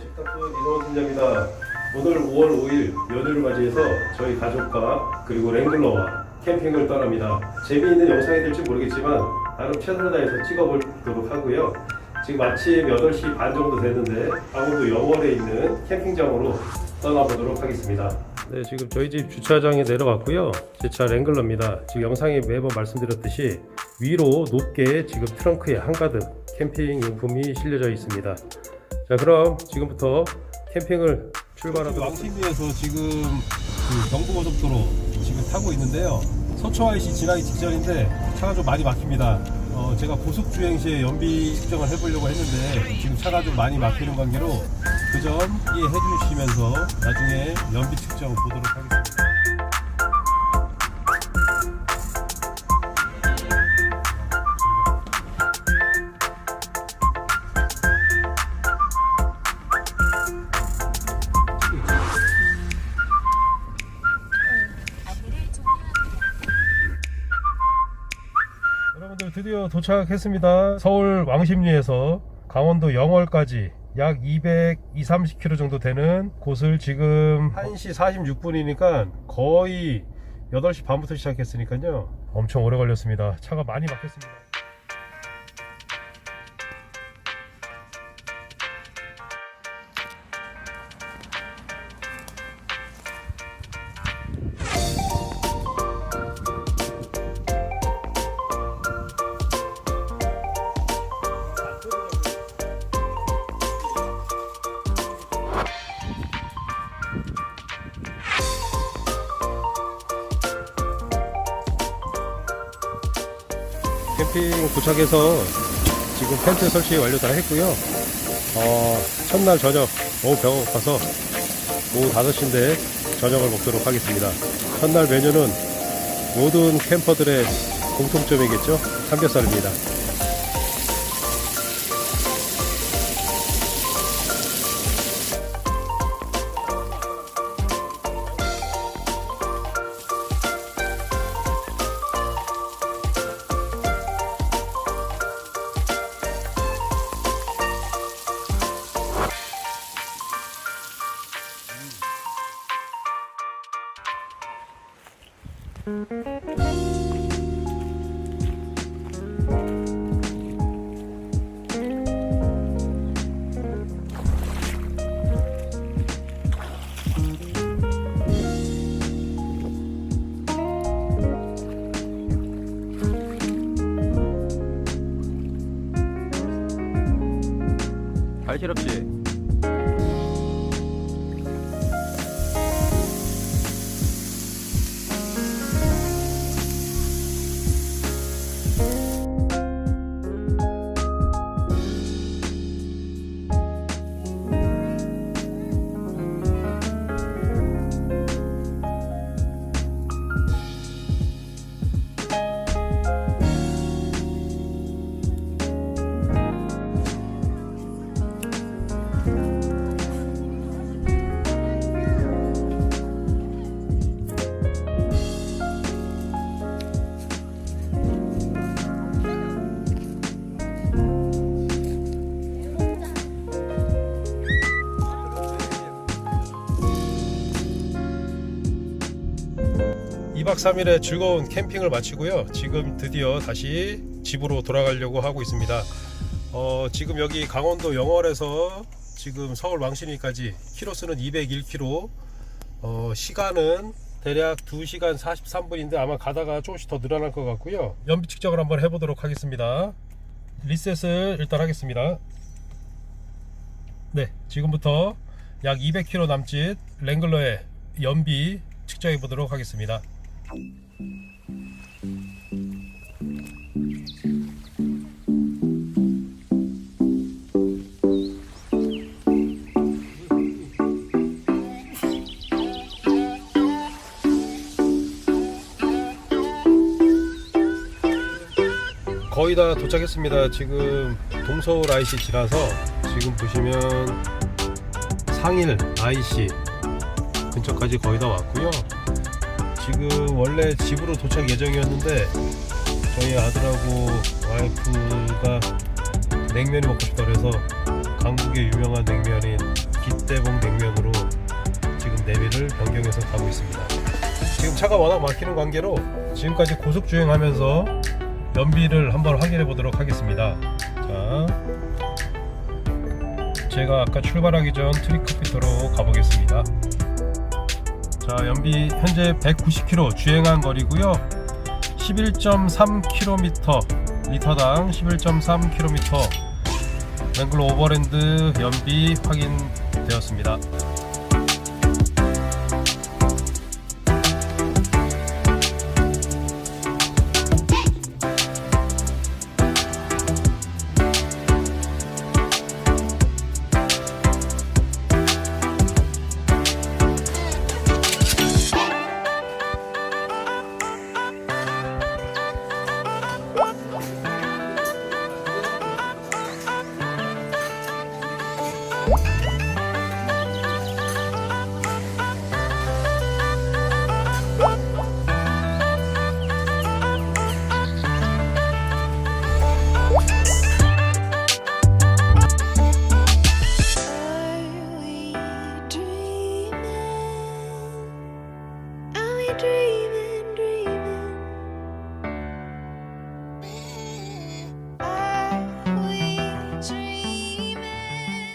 집탁촌 이동원 팀장입니다. 오늘 5월 5일 연휴를 맞이해서 저희 가족과 그리고 랭글러와 캠핑을 떠납니다. 재미있는 영상이 될지 모르겠지만 나름 최선을 다해서 찍어보도록 하고요. 지금 아침 8시 반 정도 됐는데 강원도 영월에 있는 캠핑장으로 떠나보도록 하겠습니다. 네, 지금 저희 집 주차장에 내려왔고요. 제 차 랭글러입니다. 지금 영상에 매번 말씀드렸듯이 위로 높게 지금 트렁크에 한가득 캠핑 용품이 실려져 있습니다. 자, 그럼 지금부터 캠핑을 출발하도록 왕십리에서 지금 그 경부고속도로 지금 타고 있는데요. 서초 IC 지나기 직전인데 차가 좀 많이 막힙니다. 어, 제가 고속 주행 시에 연비 측정을 해보려고 했는데 지금 차가 좀 많이 막히는 관계로 그 점 이해해 주시면서 나중에 연비 측정 보도록 하겠습니다. 여러분들 드디어 도착했습니다. 서울 왕십리에서 강원도 영월까지 약 200, 2, 30km 정도 되는 곳을 지금 1시 46분이니까 거의 8시 반부터 시작했으니까요. 엄청 오래 걸렸습니다. 차가 많이 막혔습니다. 캠핑 도착해서 지금 텐트 설치 완료 다 했고요. 어, 첫날 저녁 너무 배가 고파서 오후 5시인데 저녁을 먹도록 하겠습니다. 첫날 메뉴는 모든 캠퍼들의 공통점이겠죠? 삼겹살입니다. 알실 없이 2박 3일의 즐거운 캠핑을 마치고요. 지금 드디어 다시 집으로 돌아가려고 하고 있습니다. 어, 지금 여기 강원도 영월에서 지금 서울 왕신리까지 키로수는 201km, 어, 시간은 대략 2시간 43분인데 아마 가다가 조금씩 더 늘어날 것 같고요. 연비 측정을 한번 해보도록 하겠습니다. 리셋을 일단 하겠습니다. 네, 지금부터 약 200km 남짓 랭글러의 연비 측정해 보도록 하겠습니다. 거의 다 도착했습니다. 지금 동서울 IC 지나서 지금 보시면 상일 IC 근처까지 거의 다 왔고요. 지금 원래 집으로 도착 예정이었는데 저희 아들하고 와이프가 냉면이 먹고 싶다 그래서 강북의 유명한 냉면인 깃대봉 냉면으로 지금 내비를 변경해서 가고 있습니다. 지금 차가 워낙 막히는 관계로 지금까지 고속 주행하면서 연비를 한번 확인해 보도록 하겠습니다. 자, 제가 아까 출발하기 전 트리커피터로 가보겠습니다. 자, 연비 현재 190km 주행한 거리고요. 11.3km 리터당 11.3km 랭글로 오버랜드 연비 확인되었습니다. Dreaming?